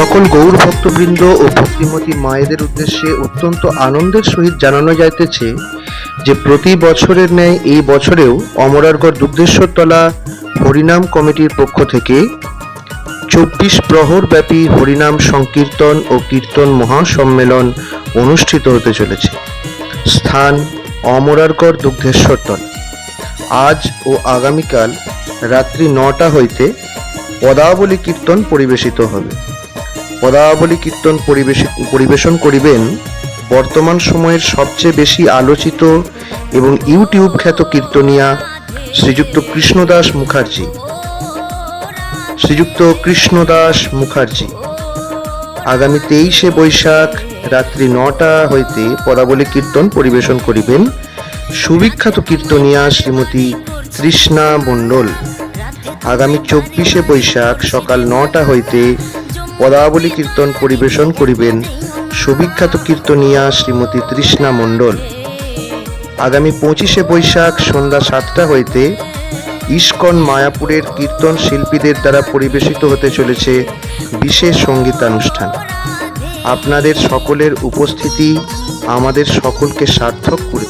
সকল গৌর ভক্তবৃন্দ ও ভক্তিমতী মায়েদের উদ্দেশ্যে অত্যন্ত আনন্দের সহিত জানানো যাইতেছে যে প্রতি বছরের ন্যায় এই বছরেও অমরারগড় দুগ্ধেশ্বরতলা হরিনাম কমিটির পক্ষ থেকে চব্বিশ প্রহর ব্যাপী হরিনাম সংকীর্তন ও কীর্তন মহাসম্মেলন অনুষ্ঠিত হতে চলেছে। স্থান অমরারগড় দুগ্ধেশ্বরতলা। আজ ও আগামীকাল রাত্রি নটা হইতে পদাবলী কীর্তন পরিবেশিত হবে। পদাবলী কীর্তন পরিবেশন করিবেন বর্তমান সময়ের সবচেয়ে বেশি আলোচিত এবং ইউটিউব খ্যাত কীর্তনিয়া শ্রীযুক্ত কৃষ্ণদাস মুখার্জি। শ্রীযুক্ত কৃষ্ণদাস মুখার্জি। আগামী তেইশে বৈশাখ রাত্রি নটা হইতে পদাবলী কীর্তন পরিবেশন করিবেন সুবিখ্যাত কীর্তনিয়া শ্রীমতী তৃষ্ণা মণ্ডল। আগামী চব্বিশে বৈশাখ সকাল নটা হইতে পদাবলী কীর্তন পরিবেশন করিবেন। সুবিখ্যাত কীর্তনিয়া শ্রীমতী তৃষ্ণা মণ্ডল। আগামী পঁচিশে বৈশাখ সন্ধ্যা সাতটা হইতে ইস্কন মায়াপুরের কীর্তন শিল্পীদের দ্বারা পরিবেশিত হতে চলেছে বিশেষ সঙ্গীতানুষ্ঠান। আপনাদের সকলের উপস্থিতি আমাদের সকলকে সার্থক করে